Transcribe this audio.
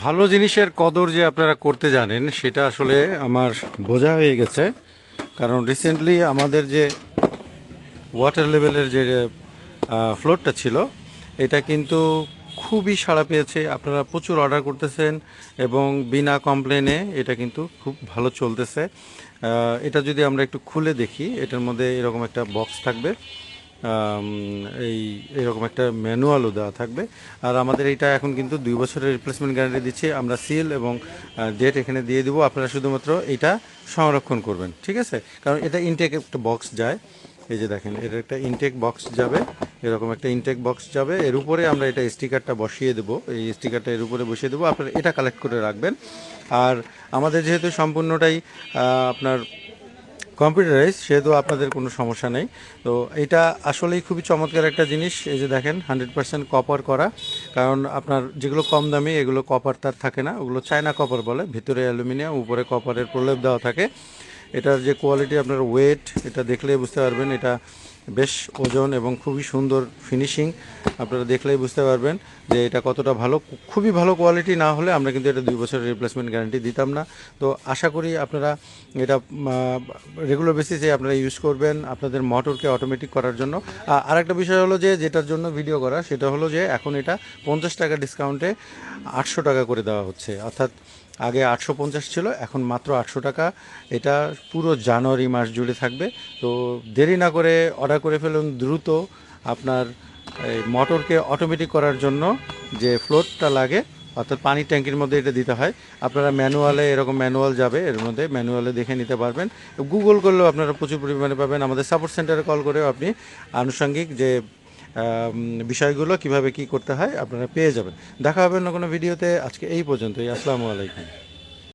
ভালো জিনিসের কদর যে আপনারা করতে জানেন, সেটা আসলে আমার বোঝা হয়ে গেছে। কারণ রিসেন্টলি আমাদের যে ওয়াটার লেভেলের যে ফ্লোরটা ছিল, এটা কিন্তু খুবই সাড়া পেয়েছে। আপনারা প্রচুর অর্ডার করতেছেন এবং বিনা কমপ্লেনে এটা কিন্তু খুব ভালো চলতেছে। এটা যদি আমরা একটু খুলে দেখি, এটার মধ্যে এরকম একটা বক্স থাকবে। এই এরকম একটা ম্যানুয়ালও দেওয়া থাকবে। আর আমাদের এটা এখন কিন্তু দুই বছরের রিপ্লেসমেন্ট গ্যারান্টি দিচ্ছি। আমরা সিল এবং ডেট এখানে দিয়ে দেবো। আপনারা শুধুমাত্র এটা সংরক্ষণ করবেন, ঠিক আছে? কারণ এটা ইনটেক একটা বক্স যায়। এই যে দেখেন এটা একটা ইনটেক বক্স যাবে। এরকম একটা ইনটেক বক্স যাবে। এর উপরে আমরা এটা স্টিকারটা বসিয়ে দেবো। এই স্টিকারটা এর উপরে বসিয়ে দেবো। আপনারা এটা কালেক্ট করে রাখবেন। আর আমাদের যেহেতু সম্পূর্ণটাই আপনার কম্পিউটারাইজ সেহেতু আপনাদের কোনো সমস্যা নেই। তো এটা আসলেই খুবই চমৎকার একটা জিনিস। এই যে দেখেন হান্ড্রেড পার্সেন্ট কপার করা। কারণ আপনার যেগুলো কম দামি, এগুলো কপার তার থাকে না। ওগুলো চায়না কপার বলে। ভিতরে অ্যালুমিনিয়াম, উপরে কপারের প্রলেপ দেওয়া থাকে। এটার যে কোয়ালিটি আপনার ওয়েট এটা দেখলেই বুঝতে পারবেন। এটা বেশ ওজন এবং খুবই সুন্দর ফিনিশিং আপনারা দেখলেই বুঝতে পারবেন যে এটা কতটা ভালো। খুবই ভালো কোয়ালিটি না হলে আমরা কিন্তু এটা দুই বছরের রিপ্লেসমেন্ট গ্যারান্টি দিতাম না। তো আশা করি আপনারা এটা রেগুলার বেসিসে আপনারা ইউজ করবেন আপনাদের মোটরকে অটোমেটিক করার জন্য। আ- আরেকটা বিষয় হলো যে যেটার জন্য ভিডিও করা, সেটা হলো যে এখন এটা পঞ্চাশ টাকা ডিসকাউন্টে আটশো টাকা করে দেওয়া হচ্ছে। অর্থাৎ আগে আটশো পঞ্চাশ ছিল, এখন মাত্র আটশো টাকা। এটা পুরো জানুয়ারি মাস জুড়ে থাকবে। তো দেরি না করে অর্ডার করে ফেলুন দ্রুত আপনার এই মোটরকে অটোমেটিক করার জন্য যে ফ্লোটটা লাগে, অর্থাৎ পানির ট্যাঙ্কির মধ্যে এটা দিতে হয়। আপনারা ম্যানুয়ালে এরকম ম্যানুয়াল যাবে, এর মধ্যে ম্যানুয়ালে দেখে নিতে পারবেন। গুগল করলেও আপনারা প্রচুর পরিমাণে পাবেন। আমাদের সাপোর্ট সেন্টারে কল করেও আপনি আনুষঙ্গিক যে বিষয়গুলো কীভাবে কি করতে হয় আপনারা পেয়ে যাবেন। দেখা হবে অন্য কোনো ভিডিওতে। আজকে এই পর্যন্তই। আসসালামু আলাইকুম।